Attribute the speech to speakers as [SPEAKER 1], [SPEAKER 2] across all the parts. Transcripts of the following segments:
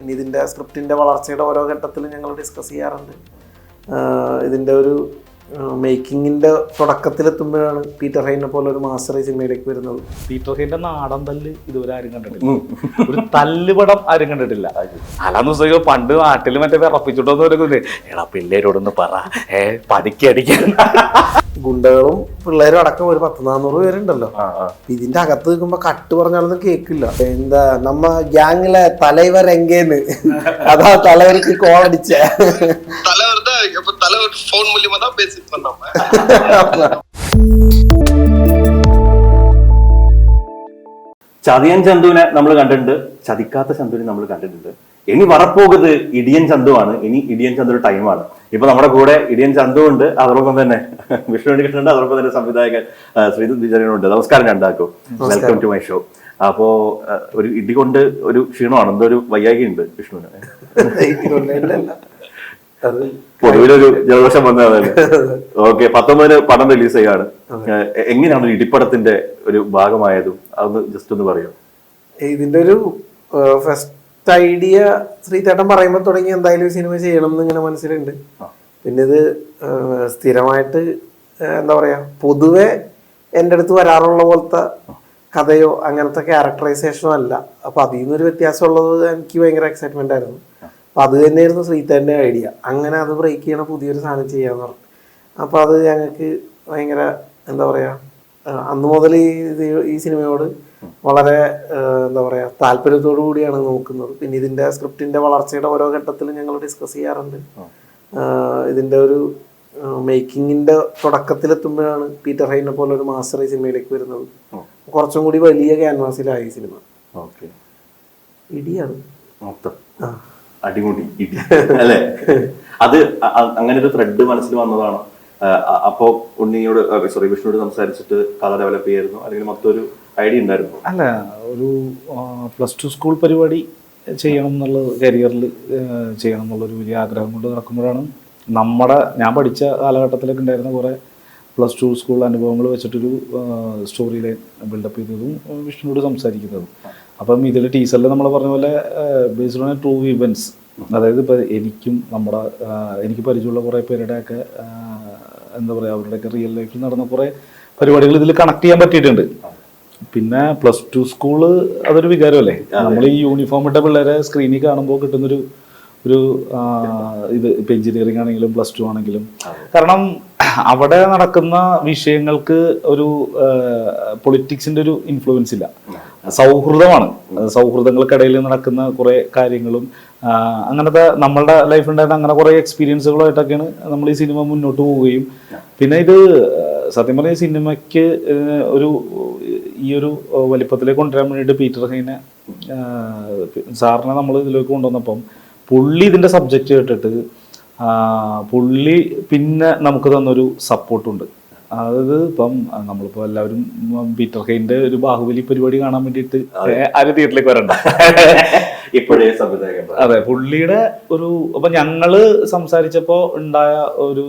[SPEAKER 1] ഇനി ഇതിന്റെ സ്ക്രിപ്റ്റിന്റെ വളർച്ചയുടെ ഓരോ ഘട്ടത്തിലും ഞങ്ങൾ ഡിസ്കസ് ചെയ്യാറുണ്ട്. ഇതിന്റെ ഒരു മേക്കിങ്ങിന്റെ തുടക്കത്തിലെത്തുമ്പോഴാണ് പീറ്റർ ഹൈനെ പോലെ ഒരു മാസ്റ്റർ സിനിമയിലേക്ക് വരുന്നത്.
[SPEAKER 2] പീറ്റർ ഹൈന്റെ നാടൻ തല്ല് ഇതുവരെ ആരും കണ്ടിട്ടില്ല. ഒരു തല്ലുപടം ആരും കണ്ടിട്ടില്ല. അല്ലാന്ന് വെച്ചാൽ പണ്ട് നാട്ടിൽ മറ്റേ വിറപ്പിച്ചിട്ടോന്ന് പറയുന്നത് എടാ പിള്ളേരോടൊന്ന് പറ. ഏ പടിക്കടിക്കാൻ
[SPEAKER 1] ഗുണ്ടകളും പിള്ളേരും അടക്കം ഒരു പത്ത് നാന്നൂറ് പേരുണ്ടല്ലോ. ഇതിന്റെ അകത്ത് നിൽക്കുമ്പോ കട്ട് പറഞ്ഞാലൊന്നും കേൾക്കില്ല എന്താ നമ്മ ഗ്യാങ്ങിലെ തലൈവർ എങ്കേന്ന്. അതാ തലവർക്ക് കോൾ അടിച്ച.
[SPEAKER 3] ചതിയൻ ചന്തുവിനെ നമ്മൾ കണ്ടിട്ടുണ്ട്. ചതിക്കാത്ത ചന്തുവിനെ നമ്മൾ കണ്ടിട്ടുണ്ട്. ഇനി വറപ്പോകത് ഇടിയൻ ചന്തുവാണ്. ഇനി ഇടിയൻ ചന്തു ടൈമാണ് ഇപ്പൊ നമ്മുടെ കൂടെ ഇടിയൻ ചന്തു ഉണ്ട്. അതോടൊപ്പം തന്നെ വിഷ്ണു കൃഷ്ണനുണ്ട് അതോടൊപ്പം തന്നെ സംവിധായകൻ ശ്രീജിത് വിജയനുണ്ട് നമസ്കാരം രണ്ടാക്കും വെൽക്കം ടു മൈ ഷോ അപ്പോ ഒരു ഇടി കൊണ്ട് ഒരു ക്ഷീണമാണ്. എന്തോ ഒരു വയ്യാകി ഉണ്ട് വിഷ്ണുവിന്. പൊതുവിലൊരു ജലദോഷം വന്നതല്ലേ ഓക്കെ പത്തൊമ്പതിന് പടം റിലീസ് ചെയ്യാണ്. എങ്ങനെയാണ് ഇടിപ്പടത്തിന്റെ ഒരു ഭാഗമായതും? അതൊന്ന് ജസ്റ്റ് ഒന്ന് പറയോ?
[SPEAKER 1] ഇതിന്റെ ഒരു ഫസ്റ്റ് ഐഡിയ ശ്രീതേട്ടൻ പറയുമ്പോൾ തുടങ്ങി എന്തായാലും ഈ സിനിമ ചെയ്യണം എന്ന് ഇങ്ങനെ മനസ്സിലുണ്ട്. പിന്നെ ഇത് സ്ഥിരമായിട്ട് എന്താ പറയാ പൊതുവെ എന്റെ അടുത്ത് വരാറുള്ള പോലത്തെ കഥയോ അങ്ങനത്തെ ക്യാരക്ടറൈസേഷനോ അല്ല. അപ്പൊ അതിൽ നിന്നൊരു വ്യത്യാസമുള്ളത് എനിക്ക് ഭയങ്കര എക്സൈറ്റ്മെന്റ് ആയിരുന്നു. അപ്പൊ അത് തന്നെയായിരുന്നു ശ്രീതേന്റെ ഐഡിയ അങ്ങനെ അത് ബ്രേക്ക് ചെയ്യണ പുതിയൊരു സാധനം ചെയ്യാന്ന് പറഞ്ഞു. അപ്പൊ അത് ഞങ്ങൾക്ക് ഭയങ്കര എന്താ പറയാ അന്ന് മുതൽ ഈ സിനിമയോട് വളരെ എന്താ പറയുക താല്പര്യത്തോടു കൂടിയാണ് നോക്കുന്നത്. പിന്നെ ഇതിന്റെ സ്ക്രിപ്റ്റിന്റെ വളർച്ചയുടെ ഓരോ ഘട്ടത്തിലും ഞങ്ങൾ ഡിസ്കസ് ചെയ്യാറുണ്ട്. ഇതിന്റെ ഇതിന്റെ ഒരു മേക്കിങ്ങിന്റെ തുടക്കത്തിലെത്തുമ്പോഴാണ് പീറ്റർ ഹൈനെ പോലെ ഒരു മാസ്റ്റർ ഈ സിനിമയിലേക്ക് വരുന്നത്. കുറച്ചും കൂടി വലിയ ക്യാൻവാസിലായി സിനിമ. ഇടിയാണ്.
[SPEAKER 3] അടിമുടി ഇടി. അല്ലേ? അത് അങ്ങനെ ഒരു ത്രെഡ് മനസ്സിൽ വന്നതാണ്. അപ്പോ ഉണ്ണിയോട് സോറി വിഷ്ണുവോട് സംസാരിച്ചിട്ട് കഥ ഡെവലപ്പ് ചെയ്യായിരുന്നു. അല്ലെങ്കിൽ മൊത്തം ഒരു ഐഡിയ ഉണ്ടായിരുന്നു.
[SPEAKER 2] അല്ല ഒരു പ്ലസ് ടു സ്കൂൾ പരിപാടി ചെയ്യണം എന്നുള്ള കരിയറിൽ ചെയ്യണം എന്നുള്ളൊരു വലിയ ആഗ്രഹം കൊണ്ട് നടക്കുമ്പോഴാണ് നമ്മുടെ ഞാൻ പഠിച്ച കാലഘട്ടത്തിലൊക്കെ ഉണ്ടായിരുന്ന കുറേ പ്ലസ് ടു സ്കൂൾ അനുഭവങ്ങൾ വെച്ചിട്ടൊരു സ്റ്റോറി ലൈൻ ബിൽഡപ്പ് ചെയ്തതും വിഷ്ണുവോട് സംസാരിക്കുന്നതും. അപ്പം ഇതിൽ ടീച്ചറിൽ നമ്മൾ പറഞ്ഞ പോലെ ബേസ്ഡ് ഓൺ ടു ഇവന്റ്സ് അതായത് ഇപ്പോൾ എനിക്കും നമ്മുടെ എനിക്ക് പരിചയമുള്ള കുറേ പേരുടെയൊക്കെ എന്താ പറയുക അവരുടെയൊക്കെ റിയൽ ലൈഫിൽ നടന്ന കുറേ പരിപാടികൾ ഇതിൽ കണക്ട് ചെയ്യാൻ പറ്റിയിട്ടുണ്ട്. പിന്നെ പ്ലസ് ടു സ്കൂൾ അതൊരു വികാരമല്ലേ? നമ്മൾ ഈ യൂണിഫോം ഇട്ട പിള്ളേരെ സ്ക്രീനിൽ കാണുമ്പോൾ കിട്ടുന്നൊരു ഒരു ഇത് ഇപ്പൊ എഞ്ചിനീയറിംഗ് ആണെങ്കിലും പ്ലസ് ടു ആണെങ്കിലും. കാരണം അവിടെ നടക്കുന്ന വിഷയങ്ങൾക്ക് ഒരു പൊളിറ്റിക്സിന്റെ ഒരു ഇൻഫ്ലുവൻസ് ഇല്ല. സൗഹൃദമാണ്. സൗഹൃദങ്ങൾക്കിടയിൽ നടക്കുന്ന കുറെ കാര്യങ്ങളും അങ്ങനത്തെ നമ്മളുടെ ലൈഫിലുണ്ടായിരുന്ന അങ്ങനെ കുറെ എക്സ്പീരിയൻസുകളായിട്ടൊക്കെയാണ് നമ്മൾ ഈ സിനിമ മുന്നോട്ട് പോവുകയും. പിന്നെ ഇത് സത്യം പറഞ്ഞ സിനിമയ്ക്ക് ഒരു ഈ ഒരു വലിപ്പത്തിലേക്ക് കൊണ്ടുവരാൻ വേണ്ടിയിട്ട് പീറ്റർ ഹൈനെ സാറിനെ നമ്മൾ ഇതിലേക്ക് കൊണ്ടുവന്നപ്പം പുള്ളി ഇതിന്റെ സബ്ജക്റ്റ് കേട്ടിട്ട് പുള്ളി പിന്നെ നമുക്ക് തന്നൊരു സപ്പോർട്ടുണ്ട് അതായത് ഇപ്പം നമ്മളിപ്പോ എല്ലാവരും പീറ്റർ ഹെയിന്റെ ഒരു ബാഹുബലി പരിപാടി കാണാൻ വേണ്ടിയിട്ട് ആരും തിയേറ്ററിലേക്ക് വരണ്ട?
[SPEAKER 3] ഇപ്പോഴേ സംവിധായകൻ
[SPEAKER 2] അതെ പുള്ളിയുടെ ഒരു അപ്പൊ ഞങ്ങൾ സംസാരിച്ചപ്പോ ഉണ്ടായ ഒരു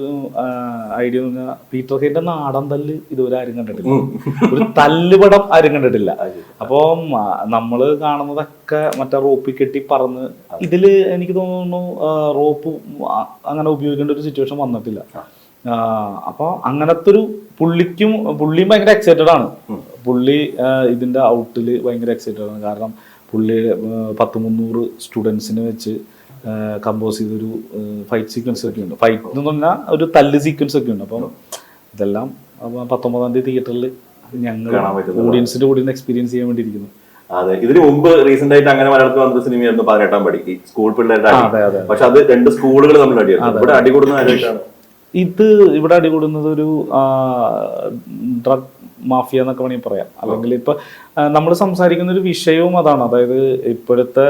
[SPEAKER 2] ഐഡിയ എന്ന് പറഞ്ഞാൽ പീറ്റർ ഹെയിന്റെ നാടൻ തല്ല് ഇതുവരെ ആരും കണ്ടിട്ടില്ല. ഒരു തല്ലുപടം ആരും കണ്ടിട്ടില്ല. അപ്പം നമ്മൾ നമ്മൾ കാണുന്നതൊക്കെ മറ്റേ റോപ്പി കെട്ടി പറന്ന് ഇതിൽ എനിക്ക് തോന്നുന്നു റോപ്പ് അങ്ങനെ ഉപയോഗിക്കേണ്ട ഒരു സിറ്റുവേഷൻ വന്നിട്ടില്ല. ആ, അപ്പൊ അങ്ങനത്തെ ഒരു പുള്ളിക്കും പുള്ളിയും ഭയങ്കര എക്സൈറ്റഡ് ആണ്. പുള്ളി ഇതിന്റെ ഇതിന്റെ ഔട്ടിൽ ഭയങ്കര എക്സൈറ്റഡ് ആണ്. കാരണം പുള്ളി പത്ത് മുന്നൂറ് സ്റ്റുഡൻസിനെ വെച്ച് കമ്പോസ് ചെയ്തൊരു ഫൈറ്റ് സീക്വൻസ് ഒക്കെ ഉണ്ട്. ഫൈറ്റ് എന്ന് പറഞ്ഞാൽ ഒരു തല്ല് സീക്വൻസ് ഒക്കെ ഉണ്ട്. അപ്പം ഇതെല്ലാം പത്തൊമ്പതാം തീയതി തിയേറ്ററിൽ ഞങ്ങൾ. ഓഡിയൻസിന്റെ കൂടെ എക്സ്പീരിയൻസ് ചെയ്യാൻ വേണ്ടിയിരിക്കുന്നു.
[SPEAKER 3] അതെ. ഇതിന് മുമ്പ് റീസെന്റ് ആയിട്ട് അങ്ങനെ മലയാളത്തിൽ വന്ന സിനിമയായിരുന്നു പതിനെട്ടാം പടി സ്കൂൾ പിള്ളേരുടെ. പക്ഷെ അത് രണ്ട് സ്കൂളുകൾ നമ്മൾ അടിയാണ് ഇവിടെ അടി കൂടുന്ന ആരായിട്ടാണ്
[SPEAKER 2] ഇത് ഇവിടെ അടികൂടുന്നത് ഒരു ഡ്രഗ് മാഫിയ എന്നൊക്കെ വേണമെങ്കിൽ പറയാം. അല്ലെങ്കിൽ ഇപ്പൊ നമ്മൾ സംസാരിക്കുന്ന ഒരു വിഷയവും അതാണ്. അതായത് ഇപ്പോഴത്തെ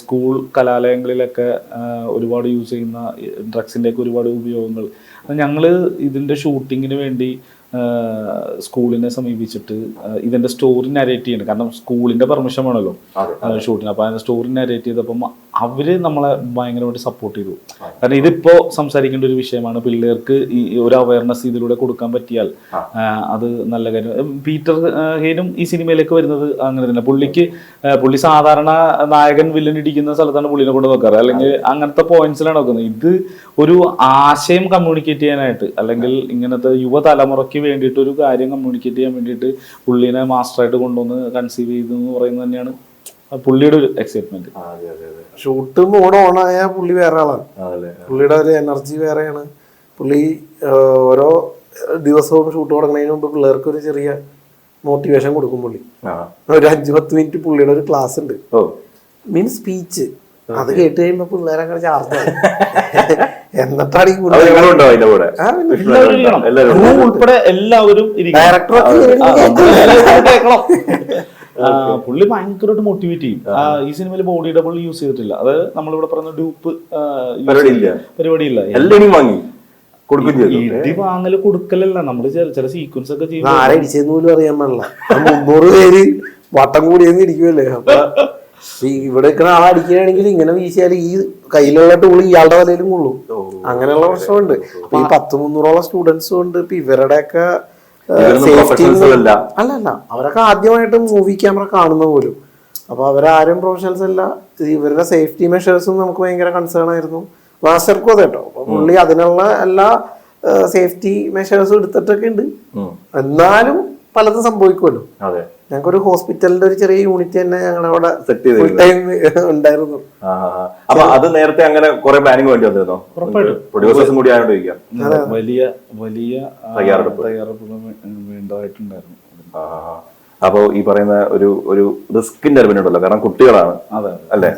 [SPEAKER 2] സ്കൂൾ കലാലയങ്ങളിലൊക്കെ ഒരുപാട് യൂസ് ചെയ്യുന്ന ഡ്രഗ്സിന്റെ ഒക്കെ ഒരുപാട് ഉപയോഗങ്ങൾ. ഞങ്ങൾ ഇതിന്റെ ഷൂട്ടിങ്ങിന് വേണ്ടി സ്കൂളിനെ സമീപിച്ചിട്ട് ഇതിന്റെ സ്റ്റോറി നരേറ്റ് ചെയ്യണം. കാരണം സ്കൂളിന്റെ പെർമിഷൻ വേണമല്ലോ ഷൂട്ടിന് അപ്പൊ അതിന്റെ സ്റ്റോറി നരേറ്റ് ചെയ്തപ്പം അവർ നമ്മളെ ഭയങ്കരമായിട്ട് സപ്പോർട്ട് ചെയ്തു. കാരണം ഇതിപ്പോ സംസാരിക്കേണ്ട ഒരു വിഷയമാണ് പിള്ളേർക്ക് ഈ ഒരു അവയർനെസ് ഇതിലൂടെ കൊടുക്കാൻ പറ്റിയാൽ. അത് നല്ല കാര്യം. പീറ്റർ ഹേനും ഈ സിനിമയിലേക്ക് വരുന്നത് അങ്ങനെ തന്നെ. പുള്ളിക്ക് പുള്ളി സാധാരണ നായകൻ വില്ലൻ ഇടിക്കുന്ന സ്ഥലത്താണ് പുള്ളിനെ കൊണ്ട് നോക്കാറ് അല്ലെങ്കിൽ അങ്ങനത്തെ പോയിന്റ്സിലാണ് നോക്കുന്നത് ഇത് ഒരു ആശയം കമ്മ്യൂണിക്കേറ്റ് ചെയ്യാനായിട്ട് അല്ലെങ്കിൽ ഇങ്ങനത്തെ യുവതലമുറയ്ക്ക് വേണ്ടിയിട്ട് ഒരു കാര്യം കമ്മ്യൂണിക്കേറ്റ് ചെയ്യാൻ വേണ്ടിയിട്ട് പുള്ളിനെ മാസ്റ്ററായിട്ട് കൊണ്ടുവന്ന് കൺസീവ് ചെയ്തു എന്ന് പറയുന്നത് തന്നെയാണ് പുള്ളിയുടെ ഒരു എക്സൈറ്റ്മെന്റ്
[SPEAKER 3] അതെ അതെ അതെ.
[SPEAKER 1] ഷൂട്ട് മോഡ് ഓൺ ആയ പുള്ളി വേറെ ആളാണ്. പുള്ളിയുടെ ഒരു എനർജി വേറെയാണ്. പുള്ളി ഓരോ ദിവസവും ഷൂട്ട് തുടങ്ങുന്നതിന് മുമ്പ് പിള്ളേർക്ക് ഒരു ചെറിയ മോട്ടിവേഷൻ കൊടുക്കും പുള്ളി.
[SPEAKER 3] ആ.
[SPEAKER 1] ഒരു അഞ്ചു പത്ത് മിനിറ്റ് പുള്ളിയുടെ ഒരു ക്ലാസ് ഉണ്ട്.
[SPEAKER 3] ഓ.
[SPEAKER 1] മീൻസ് സ്പീച്ച് അത് കേട്ട് കഴിയുമ്പോ പിള്ളേരെ അങ്ങനെ ചാർജ് എന്നിട്ടാണ് ഈ
[SPEAKER 2] ഉൾപ്പെടെ എല്ലാവരും.
[SPEAKER 1] ഡയറക്ടറൊക്കെ
[SPEAKER 2] പുള്ളി ഭയങ്കരമായിട്ട് മോട്ടിവേറ്റ് ചെയ്യും. ഈ സിനിമയിൽ ബോഡി ഡബിൾ യൂസ് ചെയ്തിട്ടില്ല. അത് നമ്മളിവിടെ പറഞ്ഞ ഡ്യൂപ്പ്
[SPEAKER 3] പരിപാടിയില്ല. വാങ്ങി.
[SPEAKER 2] ഇടി വാങ്ങൽ കൊടുക്കലല്ല. നമ്മൾ ചില ചെറിയ സീക്വൻസ് ഒക്കെ ചെയ്യും
[SPEAKER 1] ആരെ ഇടിച്ചെന്ന് പോലും അറിയാൻ പാടില്ല. മുന്നൂറ് പേര് വട്ടം കൂടിയെന്ന് ഇരിക്കുമല്ലേ അപ്പൊ ഇവിടെ നിൽക്കുന്ന ആളെ അടിക്കുകയാണെങ്കിൽ ഇങ്ങനെ വീശിയാൽ ഈ കയ്യിലുള്ള ടൂൾ ഇയാളുടെ തലയിലും കൊള്ളും. അങ്ങനെയുള്ള പ്രശ്നമുണ്ട്. ഈ പത്ത് മുന്നൂറോളം സ്റ്റുഡൻസും ഉണ്ട്. ഇപ്പൊ ഇവരുടെയൊക്കെ
[SPEAKER 3] professionals അല്ല.
[SPEAKER 1] അല്ല അവരൊക്കെ ആദ്യമായിട്ട് മൂവി ക്യാമറ കാണുന്ന പോലും. അപ്പൊ അവരാരും പ്രൊഫഷണൽസ് അല്ല. ഇവരുടെ സേഫ്റ്റി മെഷേഴ്സും നമുക്ക് ഭയങ്കര കൺസേൺ ആയിരുന്നു. മാസ്റ്റർക്കും അതെ കേട്ടോ. പുള്ളി അതിനുള്ള എല്ലാ സേഫ്റ്റി മെഷേഴ്സും എടുത്തിട്ടൊക്കെ ഉണ്ട്. എന്നാലും പലതും സംഭവിക്കുമല്ലോ.
[SPEAKER 3] ഞങ്ങൾക്ക്
[SPEAKER 1] ഒരു ഹോസ്പിറ്റലിന്റെ ഒരു ചെറിയ യൂണിറ്റ് തന്നെ ഞങ്ങൾ അവിടെ
[SPEAKER 3] സെറ്റ് ചെയ്ത്
[SPEAKER 1] ഫുൾ ടൈം ഉണ്ടായിരുന്നു.
[SPEAKER 3] അപ്പൊ അത് നേരത്തെ അങ്ങനെ കുറെ പ്ലാനിങ് വേണ്ടി വന്നിരുന്നോ? പ്രൊഡ്യൂസേഴ്സും കൂടി ആയതുകൊണ്ട് ചോദിക്കാം.
[SPEAKER 2] വലിയ വലിയ
[SPEAKER 3] തയ്യാറെടുപ്പ്.
[SPEAKER 2] തയ്യാറെടുപ്പുകൾ വേണ്ടതായിട്ടുണ്ടായിരുന്നു.
[SPEAKER 3] ആ, ആ, ആ. അപ്പൊ ഈ പറയുന്ന ഒരു ഒരു റിസ്കിന്റെ അറിവിനുണ്ടല്ലോ ഉണ്ടല്ലോ കാരണം കുട്ടികളാണ്.
[SPEAKER 2] അതെ
[SPEAKER 3] അല്ലെ?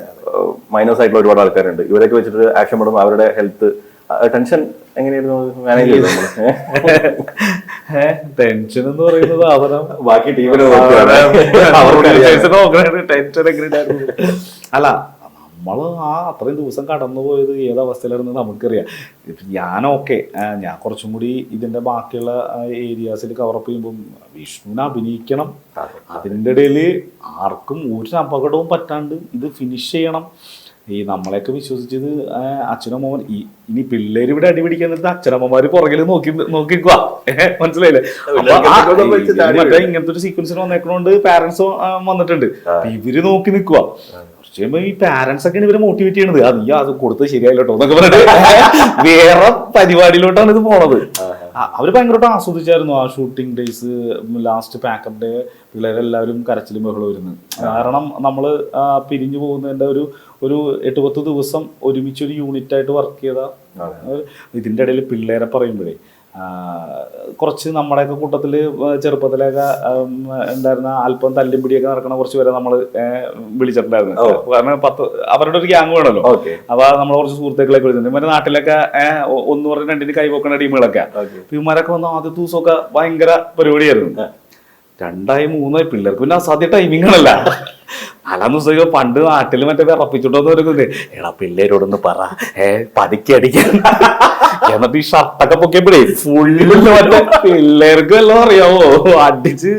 [SPEAKER 3] മൈനസ് ആയിട്ടുള്ള ഒരുപാട് ആൾക്കാരുണ്ട്. ഇവരൊക്കെ വെച്ചിട്ട് ആക്ഷൻ പെടുമ്പോൾ അവരുടെ ഹെൽത്ത് ടെൻഷൻ എങ്ങനെയായിരുന്നു? മാനേജ് ചെയ്തു
[SPEAKER 2] ടെൻഷൻ എന്ന് പറയുന്നത് അവരം
[SPEAKER 3] ബാക്കി ടീമിനെ
[SPEAKER 2] ടെൻഷൻ എങ്ങനെയായിരുന്നു അല്ല നമ്മൾ ആ അത്രയും ദിവസം കടന്നു പോയത് ഏതവസ്ഥയിലായിരുന്നു നമുക്കറിയാം. ഞാനൊക്കെ ഞാൻ ഓക്കെ ഞാൻ കുറച്ചും കൂടി ഇതിന്റെ ബാക്കിയുള്ള ഏരിയാസിൽ കവറപ്പ് ചെയ്യുമ്പോൾ വിഷ്ണുവിനെ അഭിനയിക്കണം. അതിന്റെ ഇടയിൽ ആർക്കും ഒരു അപകടവും പറ്റാണ്ട് ഇത് ഫിനിഷ് ചെയ്യണം. ഈ നമ്മളെയൊക്കെ വിശ്വസിച്ചത് അച്ഛനമ്മമാർ. ഈ ഇനി പിള്ളേര് ഇവിടെ അടിപിടിക്കാൻ നേരത്ത് അച്ഛനമ്മമാര് പുറകിൽ നോക്കി നോക്കിക്കുക മനസ്സിലായില്ലേ? മറ്റേ ഇങ്ങനത്തെ ഒരു സീക്വൻസിന് വന്നേക്കണോണ്ട് പാരന്റ്സ് വന്നിട്ടുണ്ട്. ഇവർ നോക്കി നിൽക്കുക കുറച്ച് ഈ പാരന്റ്സ് ഒക്കെയാണ് ഇവരെ മോട്ടിവേറ്റ് ചെയ്യണത്. അത് നീ അത് കൊടുത്തത് ശരിയായില്ലോട്ടോ എന്നൊക്കെ പറഞ്ഞിട്ട് വേറെ പരിപാടിയിലോട്ടാണ് ഇത് പോണത്. ആ, അവർ ഭയങ്കരമായിട്ട് ആസ്വദിച്ചായിരുന്നു ആ shooting days last pack up day പിള്ളേരെല്ലാവരും കരച്ചിലും ബഹളം വരുന്നത് കാരണം നമ്മൾ പിരിഞ്ഞു പോകുന്നതിന്റെ ഒരു ഒരു എട്ട് പത്ത് ദിവസം ഒരുമിച്ച് ഒരു യൂണിറ്റായിട്ട് വർക്ക് ചെയ്ത ഇതിന്റെ ഇടയിൽ പിള്ളേരെ പറയുമ്പോഴേ കുറച്ച് നമ്മുടെയൊക്കെ കൂട്ടത്തിൽ ചെറുപ്പത്തിലൊക്കെ എന്തായിരുന്നു ഉണ്ടായിരുന്ന അല്പം തല്ലും പിടിയൊക്കെ നടക്കുന്ന കുറച്ച് പേരെ നമ്മൾ വിളിച്ചിട്ടുണ്ടായിരുന്നു. കാരണം പത്ത് അവരുടെ ഒരു ഗ്യാങ് വേണമല്ലോ അപ്പൊ നമ്മൾ കുറച്ച് സുഹൃത്തുക്കളൊക്കെ വിളിച്ചിട്ടുണ്ട്. ഇവരുടെ നാട്ടിലൊക്കെ ഒന്ന് പറഞ്ഞ് രണ്ടിന് കൈ പൊക്കണ ടീമുകളൊക്കെ. ഇവന്മാരൊക്കെ വന്ന ആദ്യത്തെ ദിവസമൊക്കെ ഭയങ്കര പരിപാടിയായിരുന്നു. രണ്ടായി മൂന്നായി പിള്ളേർക്ക് പിന്നെ അസാധ്യ ആണല്ല. നാലാം ദിവസം പണ്ട് നാട്ടിൽ മറ്റേ വിറപ്പിച്ചിട്ടോന്ന് പറയുന്നത് എടാ പിള്ളേരോടൊന്ന് പറ. ഏ പതുക്കി അടിക്കാൻ എന്നിട്ട് ഈ ഷർട്ടൊക്കെ പൊക്കിയപ്പോഴേ ഫുള്ള് മറ്റേ പിള്ളേർക്ക് വല്ലതും അറിയാവോ? അടിച്ച്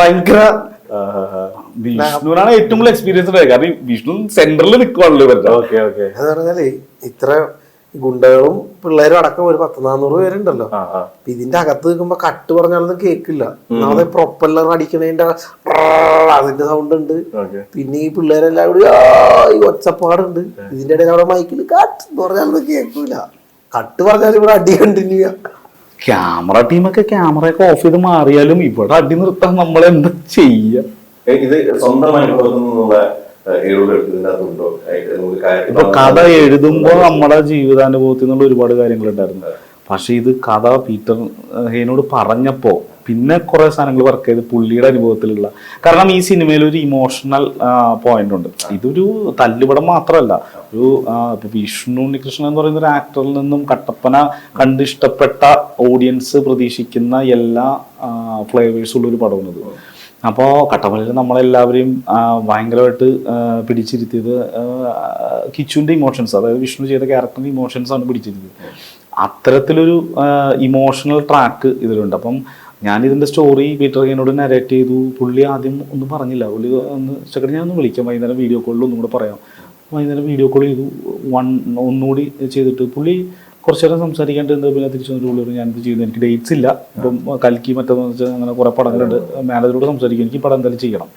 [SPEAKER 2] ഭയങ്കര വിഷ്ണുവിനാണ് ഏറ്റവും കൂടുതൽ എക്സ്പീരിയൻസ് ഉണ്ടായത്. കാരണം വിഷ്ണു സെന്ററിൽ നിൽക്കുവാണല്ലോ ഇവരുടെ.
[SPEAKER 1] എന്ന് പറഞ്ഞാൽ ഇത്ര ഗുണ്ടകളും പിള്ളേരും അടക്കം ഒരു പത്ത് നാനൂറ് പേരുണ്ടല്ലോ. ഇതിന്റെ അകത്ത് നിൽക്കുമ്പോ കട്ട് പറഞ്ഞാലൊന്നും കേക്കില്ല. ഒന്നാമതെ പ്രൊപ്പല്ലർ അടിക്കണതിന്റെ അതിന്റെ സൗണ്ട് ഉണ്ട്. പിന്നെ ഈ പിള്ളേരെല്ലാം കൂടി ഈ ഒച്ചപ്പാടുണ്ട്. ഇതിന്റെ ഇടയിൽ അവിടെ മൈക്കിൽ കട്ട് പറഞ്ഞാലൊന്നും കേൾക്കൂല കട്ട് പറഞ്ഞാൽ ഇവിടെ അടി കണ്ടിന്യൂ
[SPEAKER 2] ക്യാമറ ടീമൊക്കെ ക്യാമറ ഒക്കെ ഓഫ് ചെയ്ത് മാറിയാലും ഇവിടെ അടി നിർത്താൻ നമ്മൾ എന്താ ചെയ്യ?
[SPEAKER 3] ഇത് സ്വന്തം അനുഭവത്തിൽ നിന്നുള്ള ഏഴുകൾ ഇതിനകത്തുണ്ടോ ഏ,
[SPEAKER 2] ഇപ്പൊ കഥ എഴുതുമ്പോൾ നമ്മുടെ ജീവിതാനുഭവത്തിൽ നിന്നുള്ള ഒരുപാട് കാര്യങ്ങളുണ്ടായിരുന്നു. പക്ഷെ ഇത് കഥ പീറ്റർ ഹേനോട് ഹെയ്നോട് പറഞ്ഞപ്പോ പിന്നെ കുറെ സാധനങ്ങൾ വർക്ക് ചെയ്ത് പുള്ളിയുടെ അനുഭവത്തിലുള്ള. കാരണം ഈ സിനിമയിൽ ഒരു ഇമോഷണൽ പോയിന്റ് ഉണ്ട്. ഇതൊരു തല്ലുപടം മാത്രമല്ല. ഒരു വിഷ്ണു ഉണ്ണികൃഷ്ണൻ എന്ന് പറയുന്ന ഒരു ആക്ടറിൽ നിന്നും കട്ടപ്പന കണ്ട് ഇഷ്ടപ്പെട്ട ഓഡിയൻസ് പ്രതീക്ഷിക്കുന്ന എല്ലാ ഫ്ലേവേഴ്സ് ഉള്ള ഒരു പടമാണിത് അപ്പോൾ കട്ടപ്പനയിൽ നമ്മളെല്ലാവരെയും ഭയങ്കരമായിട്ട് പിടിച്ചിരുത്തിയത് കിച്ചുവിന്റെ ഇമോഷൻസ് അതായത് വിഷ്ണു ചെയ്ത ക്യാരക്ടറിന്റെ ഇമോഷൻസ് ആണ് പിടിച്ചിരുത്തിയത്. അത്തരത്തിലൊരു ഇമോഷണൽ ട്രാക്ക് ഇതിലുണ്ട്. അപ്പം ഞാൻ ഇതിന്റെ സ്റ്റോറി പീറ്റർ ഹീനോട് നരേറ്റ് ചെയ്തു. പുള്ളി ആദ്യം ഒന്നും പറഞ്ഞില്ല. പുള്ളി ഒന്ന് ചെക്കടി ഞാൻ ഒന്ന് വിളിക്കാം. വൈകുന്നേരം വീഡിയോ കോളിൽ ഒന്നും കൂടെ പറയാം. വൈകുന്നേരം വീഡിയോ കോൾ ചെയ്തു. വൺ ഒന്നുകൂടി ചെയ്തിട്ട് പുള്ളി കുറച്ച് നേരം സംസാരിക്കാണ്ട് എന്താ പിന്നെ തിരിച്ചു വന്നിട്ട് പുള്ളി ഞാൻ ഞാനിത് ചെയ്യുന്നു. എനിക്ക് ഡേറ്റ്സ് ഇല്ല. ഇപ്പം കൽക്കി മറ്റേന്ന് വെച്ചാൽ അങ്ങനെ കുറേ പടങ്ങളുണ്ട്. മാനേജറോട് സംസാരിക്കും. എനിക്ക് പടം എന്തായാലും ചെയ്യണം.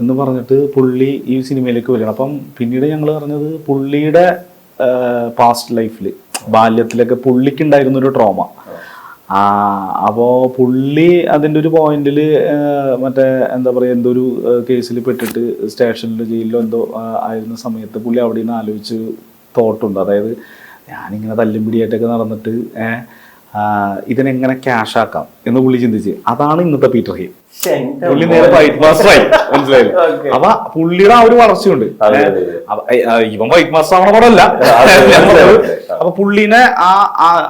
[SPEAKER 2] എന്ന് പറഞ്ഞിട്ട് പുള്ളി ഈ സിനിമയിലേക്ക് വരികയാണ്. അപ്പം പിന്നീട് ഞങ്ങൾ പറഞ്ഞത് പുള്ളിയുടെ പാസ്റ്റ് ലൈഫിൽ ബാല്യത്തിലൊക്കെ പുള്ളിക്കുണ്ടായിരുന്നൊരു ട്രോമ ആ അപ്പോൾ പുള്ളി അതിന്റെ ഒരു പോയിന്റിൽ മറ്റേ എന്താ പറയുക എന്തോ ഒരു കേസിൽ പെട്ടിട്ട് സ്റ്റേഷനിൽ ജയിലിലോ എന്തോ ആയിരുന്ന സമയത്ത് പുള്ളി അവിടെ നിന്ന് ആലോചിച്ച് തോട്ടുണ്ട് അതായത് ഞാനിങ്ങനെ തല്ലും പിടിയായിട്ടൊക്കെ നടന്നിട്ട് ഏഹ്, ഇതിനെങ്ങനെ ക്യാഷ് ആക്കാം എന്ന് പുള്ളി ചിന്തിച്ച്. അതാണ് ഇന്നത്തെ പീറ്റർ ഹീൽ പുള്ളി നേരെ വൈറ്റ് മാസ്റ്റർ ആയി. മനസ്സിലായില്ലേ? അപ്പൊ പുള്ളിയുടെ ആ ഒരു വളർച്ചയുണ്ട്. ഇവൻ വൈറ്റ് മാസ്റ്റർ ആവണ പടമല്ല അപ്പൊ പുള്ളിനെ ആ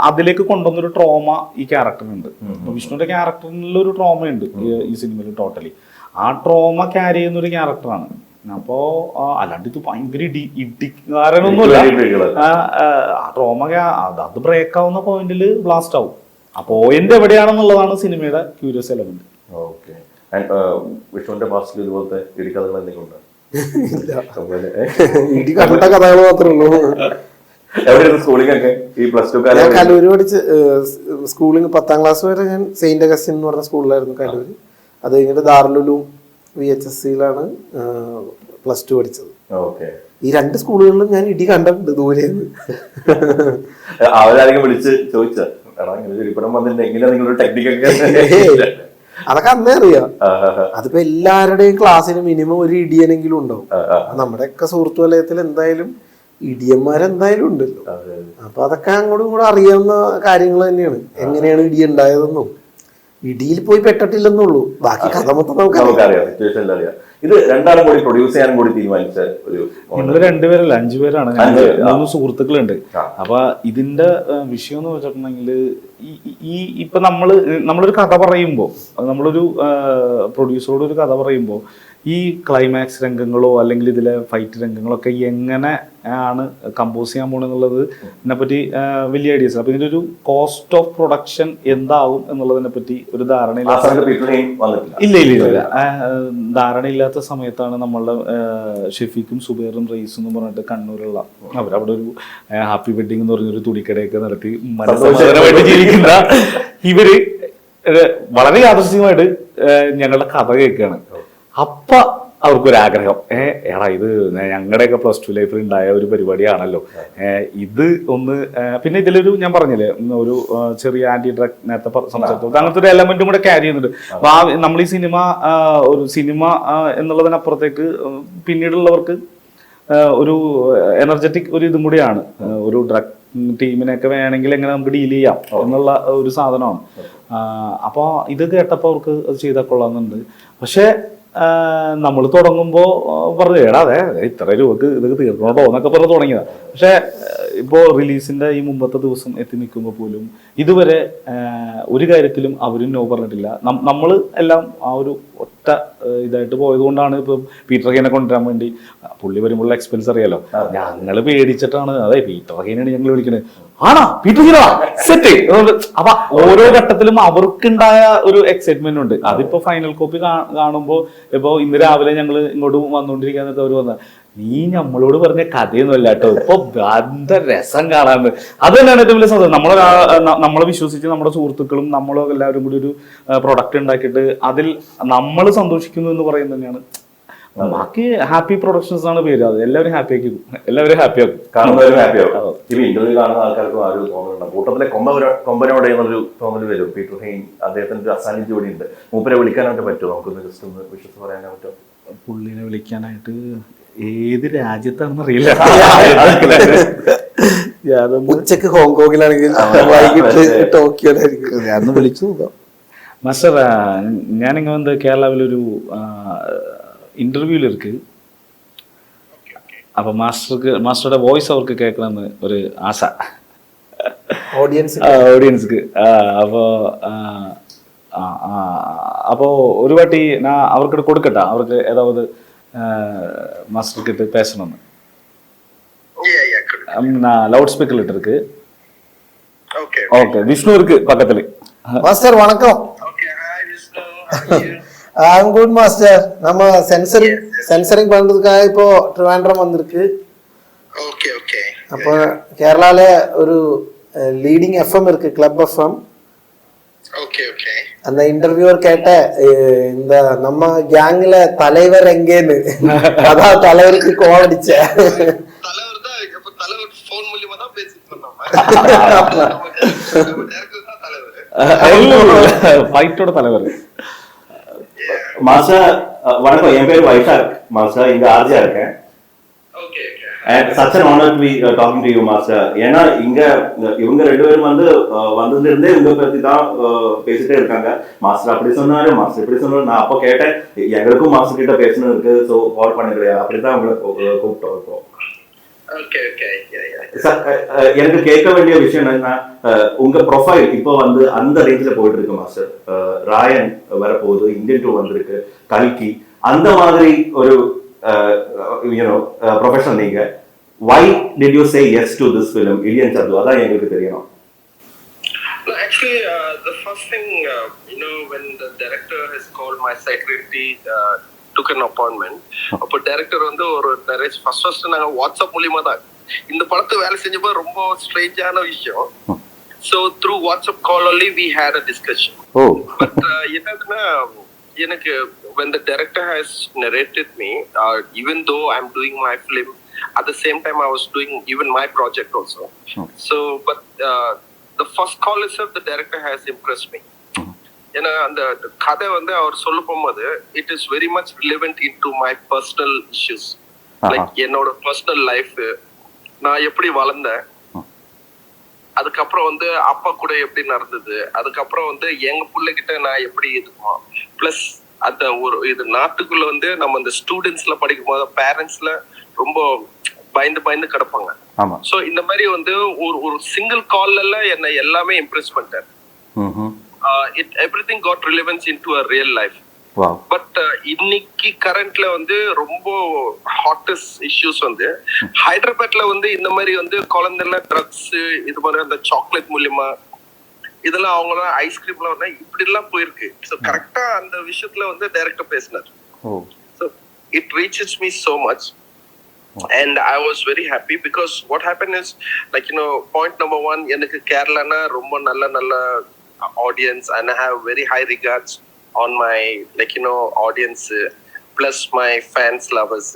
[SPEAKER 2] അതിലേക്ക് കൊണ്ടുവന്നൊരു ട്രോമ ഈ ക്യാരക്ടറിനുണ്ട് വിഷ്ണുവിന്റെ ക്യാരക്ടറിനുള്ള ഒരു ട്രോമ ഉണ്ട് ഈ സിനിമയിൽ ടോട്ടലി ആ ട്രോമ ക്യാരി ചെയ്യുന്ന ഒരു ക്യാരക്ടറാണ് അപ്പോ അല്ലാണ്ട് ഇത് ഭയങ്കര ഇടി ഇടിക്കാരനൊന്നുമില്ല. ആ ട്രോമ അത് അത് ബ്രേക്ക് ആവുന്ന പോയിന്റിൽ ബ്ലാസ്റ്റ് ആവും ആ പോയിന്റ് എവിടെയാണെന്നുള്ളതാണ് സിനിമയുടെ ക്യൂരിയസ് എലമെന്റ്
[SPEAKER 3] ഓക്കെ. വിഷ്ണുവിന്റെ പാസ്റ്റിൽ ഇതുപോലത്തെ ഇടിക്കഥകൾ എന്തെങ്കിലും ഉണ്ടോ?
[SPEAKER 1] ഇടി കണ്ട കഥകൾ മാത്രമേ ഉള്ളൂ. ഞാൻ കലൂര് പഠിച്ച് സ്കൂളിൽ പത്താം ക്ലാസ് വരെ ഞാൻ സെയിന്റ് അഗസ്റ്റിൻ എന്ന് പറഞ്ഞ സ്കൂളിലായിരുന്നു കലൂര്. അത് കഴിഞ്ഞിട്ട് ദാറുലുലും വി എച്ച് എസ് സിയിലാണ് പ്ലസ് ടു പഠിച്ചത്. ഈ രണ്ട് സ്കൂളുകളിലും ഞാൻ ഇടി കണ്ടിട്ടുണ്ട് ദൂരെ
[SPEAKER 3] അവരാരെങ്കിലും വിളിച്ച് ചോദിച്ച?
[SPEAKER 1] അതൊക്കെ അന്നേ അറിയാം. അതിപ്പോ എല്ലാവരുടെയും ക്ലാസ്സിന് മിനിമം ഒരു ഇടിയനെങ്കിലും ഉണ്ടാവും. നമ്മുടെയൊക്കെ സുഹൃത്തു വലയത്തിൽ എന്തായാലും ഇടിയന്മാരെന്തായാലും ഉണ്ടല്ലോ. അപ്പൊ അതൊക്കെ അങ്ങോട്ടും കൂടെ അറിയാവുന്ന കാര്യങ്ങൾ തന്നെയാണ്. എങ്ങനെയാണ് ഇടി ഉണ്ടായതെന്നും. ഇടിയിൽ പോയി പെട്ടിട്ടില്ലെന്നുള്ളൂ. ബാക്കി കഥ മൊത്തം നമുക്കറിയാം.
[SPEAKER 3] അറിയാം ഇത് രണ്ടാളും കൂടി പ്രൊഡ്യൂസ് ചെയ്യാനും കൂടി തീരുമാനിച്ച ഒരു
[SPEAKER 2] ഞങ്ങൾ രണ്ടുപേരല്ല അഞ്ചു പേരാണ് ഞങ്ങൾ
[SPEAKER 3] അഞ്ച്
[SPEAKER 2] മൂന്ന് സുഹൃത്തുക്കളുണ്ട്. അപ്പൊ ഇതിന്റെ വിഷയം എന്ന് വെച്ചിട്ടുണ്ടെങ്കിൽ ഈ ഇപ്പൊ നമ്മൾ നമ്മളൊരു കഥ പറയുമ്പോ നമ്മളൊരു പ്രൊഡ്യൂസറോട് ഒരു കഥ പറയുമ്പോ ഈ ക്ലൈമാക്സ് രംഗങ്ങളോ അല്ലെങ്കിൽ ഇതിലെ ഫൈറ്റ് രംഗങ്ങളൊക്കെ എങ്ങനെ ആണ് കമ്പോസ് ചെയ്യാൻ പോണെന്നുള്ളത് ഇതിനെപ്പറ്റി പറ്റി വലിയ ഐഡിയസ് അപ്പൊ ഇതിന്റെ ഒരു കോസ്റ്റ് ഓഫ് പ്രൊഡക്ഷൻ എന്താവും എന്നുള്ളതിനെ പറ്റി ഒരു
[SPEAKER 3] ആ
[SPEAKER 2] ധാരണയില്ല
[SPEAKER 3] സമയത്ത് പീറ്ററിനെയും വന്നിട്ടില്ല.
[SPEAKER 2] ഇല്ല ഇല്ല ഇല്ല. ധാരണയില്ലാത്ത സമയത്താണ് നമ്മളുടെ ഷെഫിക്കും ഷെഫീഖും സുബൈറും റയീസും എന്ന് പറഞ്ഞിട്ട് കണ്ണൂരുള്ള അവരവിടെ ഒരു ഹാപ്പി വെഡിങ് എന്ന് പറഞ്ഞൊരു തുണിക്കടയൊക്കെ നടത്തി മനസ്സമാധാനമായിട്ട് ജീവിക്കുന്ന ഇവർ വളരെ യാദൃശ്ചികമായിട്ട് ഞങ്ങളുടെ കഥ കേൾക്കുകയാണ്. അപ്പൊ അവർക്കൊരാഗ്രഹം. ഏ എടാ ഇത് ഞങ്ങളുടെയൊക്കെ പ്ലസ് ടു ലൈഫിൽ ഉണ്ടായ ഒരു പരിപാടിയാണല്ലോ. ഇത് ഒന്ന് പിന്നെ ഇതിലൊരു ഞാൻ പറഞ്ഞില്ലേ ഒരു ചെറിയ ആന്റി ഡ്രഗ് നേരത്തെ സംസാരിച്ചു അങ്ങനത്തെ ഒരു എലമെന്റും കൂടെ ക്യാരി ചെയ്യുന്നുണ്ട്. ആ. നമ്മൾ ഈ സിനിമ ഒരു സിനിമ എന്നുള്ളതിനപ്പുറത്തേക്ക് പിന്നീടുള്ളവർക്ക് ഒരു എനർജറ്റിക് ഒരു ഇതും കൂടിയാണ്. ഒരു ഡ്രഗ് ടീമിനൊക്കെ വേണമെങ്കിൽ എങ്ങനെ നമുക്ക് ഡീൽ ചെയ്യാം എന്നുള്ള ഒരു സാധനമാണ്. അപ്പോൾ ഇത് കേട്ടപ്പോൾ അവർക്ക് അത് ചെയ്താൽ കൊള്ളാമെന്നുണ്ട്. പക്ഷേ നമ്മൾ തുടങ്ങുമ്പോൾ പറഞ്ഞു എടാ അതെ ഇത്ര രൂപക്ക് ഇതൊക്കെ തീർക്കണോട്ടോ എന്നൊക്കെ പറഞ്ഞ് തുടങ്ങിയതാണ് പക്ഷേ ഇപ്പോൾ റിലീസിന്റെ ഈ മുമ്പത്തെ ദിവസം എത്തി നിൽക്കുമ്പോൾ പോലും ഇതുവരെ ഒരു കാര്യത്തിലും അവരും നോ പറഞ്ഞിട്ടില്ല. നമ്മൾ എല്ലാം ആ ഒരു ഒറ്റ ഇതായിട്ട് പോയതുകൊണ്ടാണ് ഇപ്പോൾ ഇപ്പം പീറ്റർ ഹീനെ കൊണ്ടുവരാൻ വേണ്ടി. പുള്ളി വരുമ്പോഴുള്ള എക്സ്പെൻസ് അറിയാലോ. ഞങ്ങൾ പേടിച്ചിട്ടാണ്. അതെ പീറ്റർ ഹീനാണ് ഞങ്ങൾ വിളിക്കുന്നത് ആണോ? സെറ്റ് അപ്പൊ ഓരോ ഘട്ടത്തിലും അവർക്കുണ്ടായ ഒരു എക്സൈറ്റ്മെന്റ് ഉണ്ട്. അതിപ്പോ ഫൈനൽ കോപ്പി കാണുമ്പോൾ ഇപ്പൊ ഇന്ന് രാവിലെ ഞങ്ങൾ ഇങ്ങോട്ട് വന്നുകൊണ്ടിരിക്കാൻ അവർ വന്ന നീ നമ്മളോട് പറഞ്ഞ കഥയൊന്നുമല്ല കേട്ടോ. ഇപ്പൊ രസം കാണാൻ അത് തന്നെയാണ് ഏറ്റവും വലിയ സന്തോഷം. നമ്മളെ നമ്മളെ വിശ്വസിച്ച് നമ്മുടെ സുഹൃത്തുക്കളും നമ്മളോ എല്ലാവരും കൂടി ഒരു പ്രൊഡക്റ്റ് ഉണ്ടാക്കിയിട്ട് അതിൽ നമ്മൾ സന്തോഷിക്കുന്നു എന്ന് പറയുന്നത് തന്നെയാണ് ബാക്കി ഹാപ്പി പ്രൊഡക്ഷൻസ് ആണ് പേര് അത് എല്ലാവരും ഹാപ്പി ആക്കി എല്ലാവരും ഹാപ്പി ആക്കും
[SPEAKER 3] കാണുന്നവരും ഹാപ്പിയാവും ഇപ്പൊ ഇന്റർവ്യൂ കാണുന്ന ആൾക്കാർക്കും ആ ഒരു തോന്നലുണ്ട് കൂട്ടത്തിലെ കൊമ്പ കൊമ്പനോടെ എന്നൊരു തോന്നൽ വരും പീറ്റർ ഹെയിൻ അദ്ദേഹത്തിന്റെ ഒരു അസാന്നിധ്യം ഇവിടെ ഉണ്ട് മൂപ്പരെ വിളിക്കാനായിട്ട് പറ്റുമോ നമുക്കൊന്ന് ജസ്റ്റ് ഒന്ന് വിശ്വസ് പറയാനായിട്ട് പറ്റുമോ
[SPEAKER 2] പുള്ളിനെ വിളിക്കാനായിട്ട് ഏത് രാജ്യത്താണെന്ന് അറിയില്ല
[SPEAKER 1] ഉച്ചയ്ക്ക് ഹോങ്കോങ്ങിലാണെങ്കിൽ വൈകിട്ട് ടോക്കിയോയിലായിരിക്കും
[SPEAKER 2] ഞാനൊന്ന് വിളിച്ചു നോക്കാം മാസ്റ്റർ ഞാൻ ഇങ്ങനെ இன்டர்வியூவில் இருக்குது அப்போ மாஸ்டருக்கு மாஸ்டரோட வாய்ஸ் அவருக்கு கேட்கலான்னு ஒரு ஆசை. ஆடியன்ஸ் ஆடியன்ஸுக்கு அப்போ அப்போ ஒரு வாட்டி நான் அவர்கிட்ட கொடுக்கட்டா? அவருக்கு
[SPEAKER 4] ஏதாவது மாஸ்டர் கிட்ட
[SPEAKER 2] பேசணும்னு. நான் லவுட் ஸ்பீக்கர்ல இருக்கு ஓகே விஷ்ணு இருக்கு பக்கத்துல.
[SPEAKER 1] மாஸ்டர் வணக்கம். ஐம் குட் மாஸ்டர் நம்ம சென்சரிங் சென்சரிங் பண்றதுக்காக இப்போ ட்ரிவாண்ட்ரம் வந்திருக்கு.
[SPEAKER 4] ஓகே ஓகே
[SPEAKER 1] அப்போ கேரளால ஒரு லீடிங் எஃப்எம் இருக்கு கிளப் எஃப்எம்
[SPEAKER 4] ஓகே ஓகே
[SPEAKER 1] அந்த இன்டர்வியூவர் கேட்ட "அஹ் இந்த நம்ம கேங்ல தலைவர் எங்கேன்னு? அதான் தலைவருக்கு
[SPEAKER 4] டேரக்டர் தான் தலைவர்.
[SPEAKER 2] ஃபைட்டோட தலைவர்.
[SPEAKER 3] அஹ், வணக்கம். என் பேர் வைஷாக் மாஸ்டர் இங்க ஆர்ஜியா இருக்கேன். Such an honour to be talking to you master ஏன்னா இங்க இவங்க ரெண்டு பேரும் வந்து வந்ததுல இருந்தே இவங்க பத்தி தான் பேசிட்டே இருக்காங்க. மாஸ்டர் அப்படி சொன்னாரு மாஸ்டர் இப்படி சொன்னாரு. நான் அப்போ கேட்டேன் எங்களுக்கும் மாஸ்டர் கிட்ட பேசணும் இருக்கு ஸோ கால் பண்ணுங்களேன் அப்படிதான் உங்களை கூப்பிட்டோம் இப்போ
[SPEAKER 4] okay okay
[SPEAKER 3] sir, ah, ah, எனக்கு கேட்க வேண்டிய விஷயம் என்னன்னா அஹ், உங்க ப்ரொஃபைல் இப்போ வந்து அந்த ரேஞ்சில் போயிட்டு இருக்கு மாஸ்டர் ராயன் வரப்போகுது இந்தியன் டூ வந்திருக்கு கல்கி. அந்த மாதிரி ஒரு யூனோ ப்ரொஃபஷனல் நீங்க why did you say yes to this film இலியன் சந்து அதான் எங்களுக்கு தெரியணும்.
[SPEAKER 4] Actually, uh, the first thing, uh, you know, when the director has called my secretary, uh, took an appointment. அப்போ டைரக்டர் வந்து ஒரு நிறைய ஃபர்ஸ்ட் ஃபர்ஸ்ட் நாங்க வாட்ஸ்அப் மூலியமா தான் இந்த படத்தை வேலை செஞ்சப்போ ரொம்ப ஸ்ட்ரேஞ்சான விஷயம் so through WhatsApp call only we had a discussion
[SPEAKER 3] oh
[SPEAKER 4] but என்னதுன்னா எனக்கு when the director has narrated me uh, even though i'm doing my film at the same time i was doing even my project also so but uh, the first call itself the director has impressed me ஏன்னா அந்த கதை வந்து அவர் சொல்ல போகும்போது it is very much relevant in to my personal issues like என்னோட personal life நான் எப்படி வளர்ந்தேன். அதுக்கப்புறம் வந்து அப்பா கூட எப்படி நடந்தது. அதுக்கப்புறம் வந்து எங்க பிள்ளைகிட்ட நான் எப்படி இதுக்கும் பிளஸ் அந்த ஒரு இது நாட்டுக்குள்ள வந்து நம்ம இந்த ஸ்டூடெண்ட்ஸ்ல படிக்கும் போது பேரண்ட்ஸ்ல ரொம்ப பயந்து பயந்து கிடப்பாங்க. சோ இந்த மாதிரி வந்து ஒரு ஒரு சிங்கிள் கால்ல என்ன எல்லாமே இம்ப்ரெஸ் பண்ணிட்டேன் It everything got relevance into a real life
[SPEAKER 3] வா
[SPEAKER 4] பட் இன்னைக்கு கரண்ட்ல வந்து ரொம்ப ஹாட்டஸ்ட் இஷ்யூஸ் வந்து ஹைதராபாத்ல வந்து இந்த மாதிரி வந்து குழந்தைல ட்ரக்ஸ் இது மாதிரி அந்த சாக்லேட் மூலியமா இதெல்லாம் அவங்களாம் ஐஸ்கிரீம்லாம் வந்து இப்படி எல்லாம் போயிருக்கு ஸோ கரெக்டா அந்த விஷயத்துல வந்து டைரக்டர் பேசினார்
[SPEAKER 3] ஓ
[SPEAKER 4] So it reaches me so much. And I was very happy because what happened is, like, you know, point number one, எனக்கு கேரளானா ரொம்ப நல்ல நல்ல audience and I have very high regards on my, like, you know, audience plus my fans, lovers.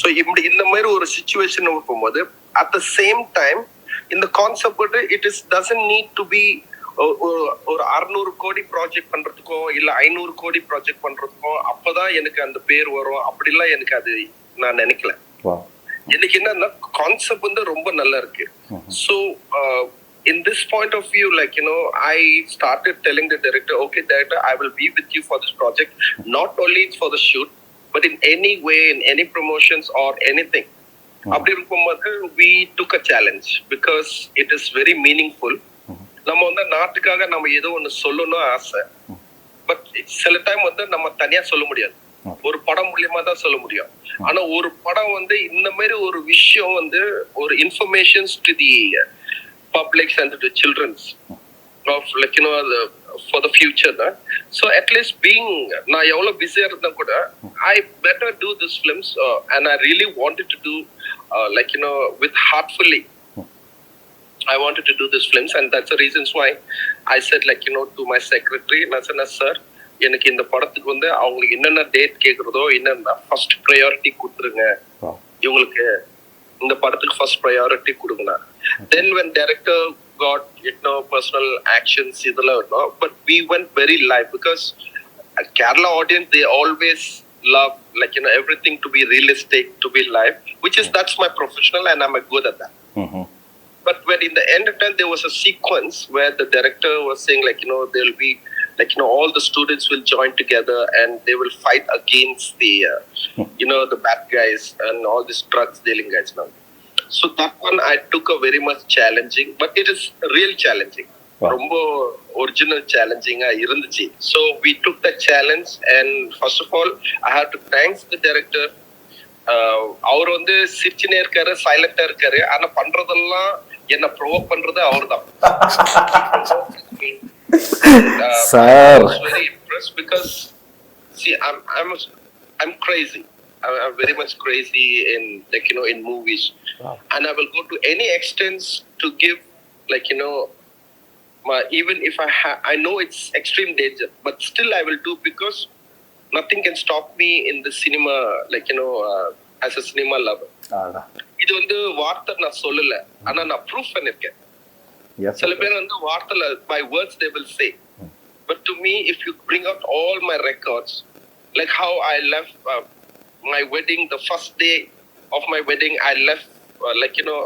[SPEAKER 4] So இப்படி இந்த மாதிரி ஒரு situation போகும்போது அட் த சேம் டைம் இந்த concept it is doesn't need to be ஒரு அறுநூறு கோடி ப்ராஜெக்ட் பண்றதுக்கோ இல்ல ஐநூறு கோடி ப்ராஜெக்ட் பண்றதுக்கோ அப்பதான் எனக்கு அந்த பேர் வரும். அப்படிலாம் எனக்கு அது நான் நினைக்கல. எனக்கு என்னன்னா கான்செப்ட் வந்து ரொம்ப நல்லா இருக்கு. So in this point of view, like, you know, I started telling the director, okay, director, I will be with you for this project. Not only for the shoot, but in any way, in any promotions or anything. அப்படி இருக்கும்போது we took a challenge because it is very meaningful. நம்ம வந்து நாட்டுக்காக நம்ம ஏதோ ஒண்ணு சொல்லணும் ஆசை பட் சில டைம் வந்து நம்ம தனியா சொல்ல முடியாது ஒரு படம் மூலியமா தான் சொல்ல முடியும் ஆனா ஒரு படம் வந்து இந்த மாதிரி ஒரு விஷயம் வந்து ஒரு informations to the publics and to childrens of like you know for the future தான் ஸோ அட்லீஸ்ட் பீங் நான் எவ்வளோ பிஸியாக இருந்தால் கூட I better do this films and I really wanted to do like you know with heartfully I wanted to do these films, and that's the reasons why I said, like, you know, to my secretary, நான் சொன்னேன் sir எனக்கு இந்த படத்துக்கு வந்து அவங்களுக்கு என்னென்ன date கேட்குறதோ என்னென்ன first priority கொடுத்துருங்க.
[SPEAKER 3] வா
[SPEAKER 4] இவங்களுக்கு இந்த படத்துக்கு ஃபர்ஸ்ட் ப்ரையாரிட்டி கொடுங்க then when director got it no personal actions இதெல்லாம் இருக்கும் but we went very live because Kerala audience they always love like you know everything to be realistic to be live which is that's my professional and i'm a good at that
[SPEAKER 3] ம்
[SPEAKER 4] but when in the end of time there was a sequence where the director was saying like you know there'll be like you know all the students will join together and they will fight against the uh, you know the bad guys and all these drugs dealing guys now so that one i took a very much challenging but it is real challenging. ரொம்ப original சேலஞ்சிங்கா இருந்துச்சு so we took the challenge and first of all I have to thanks the director அவர் வந்து சிரிச்சுனே இருக்காரு சைலண்டா இருக்காரு ஆனா பண்றதெல்லாம் என்ன ப்ரொவோக் பண்றது அவர்தான்
[SPEAKER 2] Sir.
[SPEAKER 4] Very impress because see i'm i'm i'm crazy I'm, I'm very much crazy in like you know in movies, and I will go to any extents to give like you know. My, even if I ha- I know it's extreme danger, but still I will do because nothing can stop me in the cinema, like you know, uh, as a cinema lover.
[SPEAKER 3] அதான்
[SPEAKER 4] இது வந்து வார்த்தை நான் சொல்லல ஆனா நான் proof பண்ணிருக்கேன்
[SPEAKER 3] S
[SPEAKER 4] சில பேர் வந்து வார்த்தைல by words they will say but to me if you bring out all my records like how I left my wedding the first day of my wedding I left like you know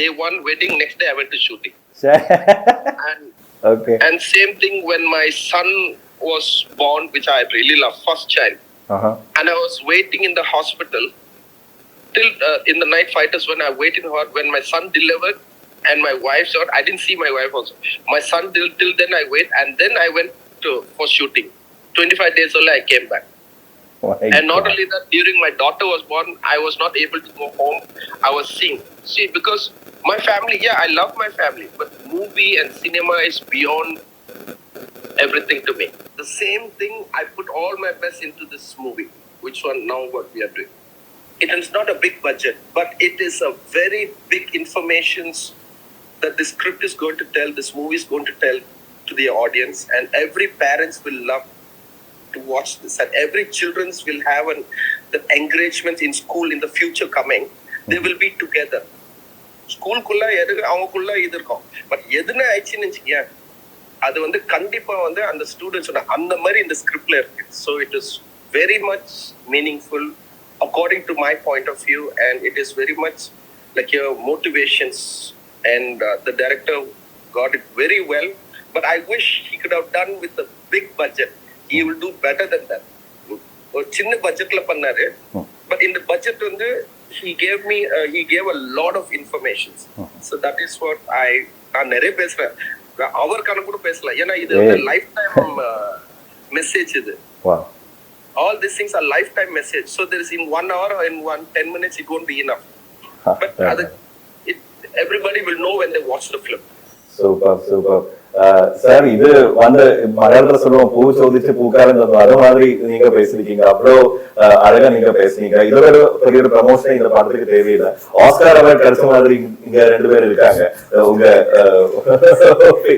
[SPEAKER 4] day one wedding next day I went to shooting and
[SPEAKER 3] okay
[SPEAKER 4] and same thing when my son was born which i really love first child
[SPEAKER 3] aha
[SPEAKER 4] and I was waiting in the hospital till uh, in the night fighters when I waited for when my son delivered and my wife shot. I didn't see my wife also. My son till till then I wait and then I went to for shooting. Twenty five days only I came back. And not only that, during my daughter was born, I was not able to go home. I was seeing. See, because my family, yeah, I love my family, but movie and cinema is beyond everything to me. The same thing, I put all my best into this movie, which one now what we are doing. It is not a big budget, but it is a very big informations that the script is going to tell, this movie is going to tell to the audience, and every parents will love to watch this, and every childrens will have an the engagement in school in the future coming. They will be together. ஸ்கூலுக்குள்ள எது அவங்களுக்குள்ள இது இருக்கும் but எதுன்னு ஆயிடுச்சுன்னு வச்சுக்கேன் அது வந்து கண்டிப்பா வந்து அந்த ஸ்டூடெண்ட்ஸோட அந்த மாதிரி இந்த ஸ்கிரிப்ட்ல இருக்கு so it is very much meaningful according to my point of view and it is very much like your motivations And the director got it very well but I wish he could have done with a big budget he will do better than that ஒரு சின்ன பட்ஜெட்ல பண்ணாரு but இந்த budget வந்து he gave me uh, he gave a lot of information so that is what i நான் நிறைய பேசுறேன் நான் அவர் கணக்கு கூட பேசல ஏன்னா இது வந்து
[SPEAKER 3] ஏய்.
[SPEAKER 4] லைஃப் டைம் மெசேஜ் இது
[SPEAKER 3] வா
[SPEAKER 4] all these things are lifetime message so there is in one hour or in one 10 minutes it won't be enough but other, it, everybody will know when they watch the film.
[SPEAKER 3] Super super sir இது வந்து மலையாளத்துல சொல்லுவோம் பூ சோதிச்சு பூக்காரன் தந்தோம் அது மாதிரி நீங்க பேசிருக்கீங்க அவ்வளோ அழகா நீங்க பேசுனீங்க இதோட ஒரு பெரிய ஒரு ப்ரமோஷன் இந்த படத்துக்கு தேவையில்லை ஆஸ்கார் அவார்ட் கிடைச்ச மாதிரி இங்க ரெண்டு பேர் இருக்காங்க உங்க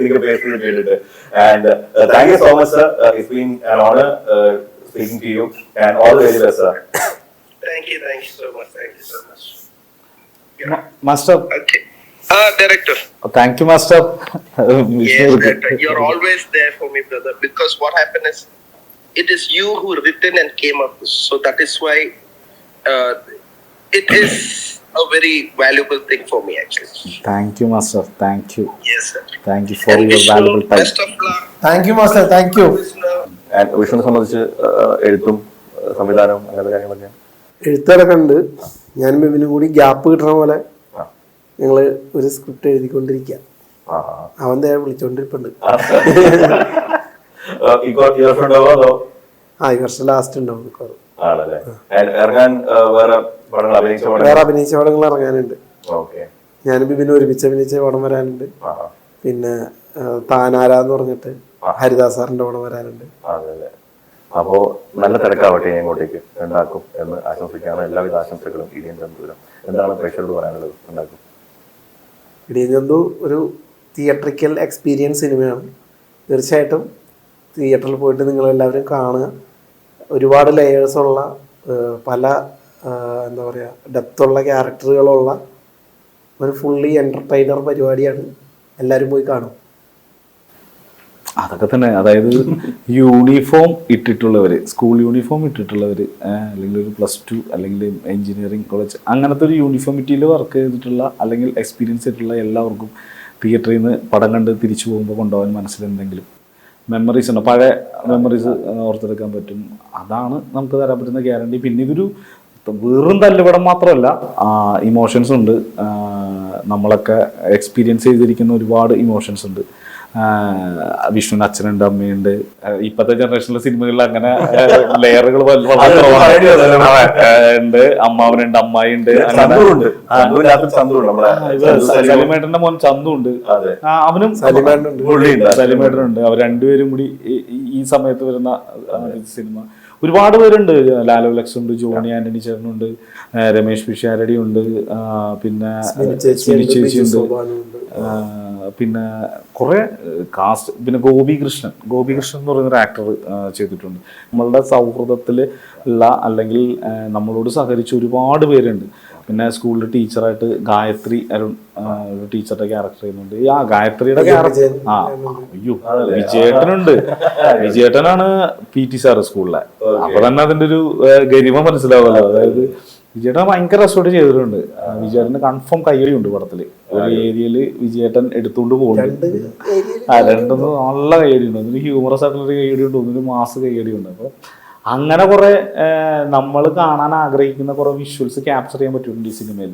[SPEAKER 3] நீங்க பேசுறது கேட்டுட்டு and thank you so much sir it's been an honor uh, speaking to you. And all the very best sir.
[SPEAKER 4] Thank you thank you so much. thank you so much yeah.
[SPEAKER 2] Master
[SPEAKER 4] okay uh director
[SPEAKER 2] thank you master
[SPEAKER 4] Yes, that, you're always there for me, brother. Because what happened is, it is you who written and came up. with. So that is why uh, it is a very valuable thing for me, actually.
[SPEAKER 2] Thank you master thank you
[SPEAKER 4] Yes, sir.
[SPEAKER 2] Thank you for
[SPEAKER 4] And
[SPEAKER 2] your
[SPEAKER 4] wish you
[SPEAKER 2] valuable time
[SPEAKER 4] best of luck.
[SPEAKER 1] Thank you master thank you
[SPEAKER 4] listener.
[SPEAKER 3] And വിഷ്ണുവിനെ സംബന്ധിച്ച് അഹ്, എഴുത്തും അഹ്, സംവിധാനവും അങ്ങനത്തെ കാര്യങ്ങളൊക്കെ
[SPEAKER 1] എഴുത്തൊക്കെ ഉണ്ട് ഞാനും ബിബിനും കൂടി gap കിട്ടണ പോലെ
[SPEAKER 3] ഞങ്ങൾ
[SPEAKER 1] ഞങ്ങൾ ഒരു സ്ക്രിപ്റ്റ് എഴുതിക്കൊണ്ടിരിക്കുക അവൻ ദേ വിളിച്ചോണ്ടിരിപ്പുണ്ട്. ആ ഈ വർഷം ലാസ്റ്റ് ഉണ്ടാവും മിക്കവാറും.
[SPEAKER 3] വേറെ അഭിനയിച്ച പടങ്ങൾ?
[SPEAKER 1] ഇറങ്ങാനുണ്ട്. ഞാനും ബിബിനും ഒരുമിച്ച് അഭിനയിച്ച പടം വരാനുണ്ട്. പിന്നെ താനാരാന്ന് പറഞ്ഞിട്ട് ഹരിദാസ് സാറിന്റെ പടം വരാനുണ്ട്.
[SPEAKER 3] അതല്ലേ അപ്പോ നല്ല തിരക്കാവട്ടെ ഇനി അങ്ങോട്ടേക്ക് ഉണ്ടാക്കും എന്ന് ആശംസിക്കാണ് എല്ലാവിധ ആശംസകളും ഇടിയൻ ചന്ദ്രം എന്താണ് പ്രേക്ഷകരോട് പറയാനുള്ളത്? ഉണ്ടാക്കും.
[SPEAKER 1] ഇടിയൻ ചന്തു ഒരു തിയേറ്ററിക്കൽ എക്സ്പീരിയൻസ് സിനിമയാണ്. തീർച്ചയായിട്ടും തിയേറ്ററിൽ പോയിട്ട് നിങ്ങളെല്ലാവരും കാണുക. ഒരുപാട് ലെയേഴ്സ് ഉള്ള പല എന്താ പറയുക ഡെപ്തുള്ള ക്യാരക്ടറുകളുള്ള ഒരു ഫുള്ളി എന്റർടൈനർ പരിപാടിയാണ് എല്ലാവരും പോയി കാണും
[SPEAKER 2] അതൊക്കെ തന്നെ. അതായത് യൂണിഫോം ഇട്ടിട്ടുള്ളവർ സ്കൂൾ യൂണിഫോം ഇട്ടിട്ടുള്ളവർ അല്ലെങ്കിൽ ഒരു പ്ലസ് ടു അല്ലെങ്കിൽ എഞ്ചിനീയറിംഗ് കോളേജ് അങ്ങനത്തെ ഒരു യൂണിഫോമിറ്റിയിൽ വർക്ക് ചെയ്തിട്ടുള്ള അല്ലെങ്കിൽ എക്സ്പീരിയൻസ് ചെയ്തിട്ടുള്ള എല്ലാവർക്കും തിയേറ്ററിൽ നിന്ന് പടം കണ്ട് തിരിച്ചു പോകുമ്പോൾ കൊണ്ടുപോകാൻ മനസ്സിൽ എന്തെങ്കിലും മെമ്മറീസ് ഉണ്ട്? പഴയ മെമ്മറീസ് ഓർത്തെടുക്കാൻ പറ്റും. അതാണ് നമുക്ക് തരാൻ പറ്റുന്ന ഗ്യാരണ്ടി പിന്നെ ഇതൊരു വെറും തല്ലുപടം മാത്രമല്ല ഇമോഷൻസ് ഉണ്ട്. നമ്മളൊക്കെ എക്സ്പീരിയൻസ് ചെയ്തിരിക്കുന്ന ഒരുപാട് ഇമോഷൻസ് ഉണ്ട്. വിഷ്ണുവിന് അച്ഛനുണ്ട് അമ്മയുണ്ട്. ആ, ഇപ്പത്തെ ജനറേഷനിലെ സിനിമകളിൽ അങ്ങനെ ലെയറുകൾ ഉണ്ട്. അമ്മാവനുണ്ട് അമ്മായി ഉണ്ട്
[SPEAKER 3] ചന്ദ്രുണ്ട് ചന്ദ്രുവിനകത്ത് ചന്ദ്രുണ്ട് നമ്മളെ.
[SPEAKER 2] സലിമേട്ടന്റെ മോൻ ചന്തു ഉണ്ട്
[SPEAKER 3] അതെ
[SPEAKER 2] അവനും
[SPEAKER 1] സലിമേട്ടനുണ്ട്.
[SPEAKER 2] അവർ രണ്ടുപേരും കൂടി ഈ- സമയത്ത് വരുന്ന സിനിമ ഒരുപാട് പേരുണ്ട്. ലാലോ ലക്സ് ഉണ്ട് ജോണി ആന്റണി ചേട്ടനുണ്ട് രമേഷ് പിഷാരടി ഉണ്ട് പിന്നെ
[SPEAKER 1] ചേച്ചി ഉണ്ട്,
[SPEAKER 2] പിന്നെ കുറേ കാസ്റ്റ് പിന്നെ ഗോപികൃഷ്ണൻ. ഗോപികൃഷ്ണൻ എന്ന് പറയുന്ന ഒരു ആക്ടർ ചെയ്തിട്ടുണ്ട്. നമ്മളുടെ സൗഹൃദത്തിൽ ഉള്ള അല്ലെങ്കിൽ നമ്മളോട് സഹകരിച്ച ഒരുപാട് പേരുണ്ട്. പിന്നെ സ്കൂളിൽ ടീച്ചറായിട്ട് ഗായത്രി അരുൺ ഒരു ടീച്ചറുടെ ക്യാരക്ടർ ചെയ്യുന്നുണ്ട്. ആ ഗായത്രിയുടെ ക്യാരക്ടർ ആ അയ്യോ വിജയേട്ടനുണ്ട്. വിജയേട്ടനാണ് പി ടി സാറ് സ്കൂളിലെ. അപ്പൊ തന്നെ അതിന്റെ ഒരു ഗരിമ മനസ്സിലാവുമല്ലോ അതായത് വിജയേട്ടൻ ഭയങ്കര രസമായിട്ട് ചെയ്തിട്ടുണ്ട്. വിജയേട്ടന് കൺഫേം കയ്യടി ഉണ്ട് പടത്തിൽ. ഒരു ഏരിയയിൽ വിജയേട്ടൻ എടുത്തുകൊണ്ട് പോകുന്നുണ്ട് ആ രണ്ടൊന്ന് നല്ല കയ്യടി ഉണ്ട് ഒന്നിന് ഹ്യൂമറസ് ആയിട്ടുള്ള ഒരു കയ്യടി ഉണ്ട് ഒന്നിന് മാസ് കയ്യടി ഉണ്ട് അപ്പൊ അങ്ങനെ കുറെ നമ്മൾ കാണാൻ ആഗ്രഹിക്കുന്ന കുറെ വിഷ്വൽസ് ക്യാപ്ചർ ചെയ്യാൻ പറ്റുന്നുണ്ട് ഈ സിനിമയിൽ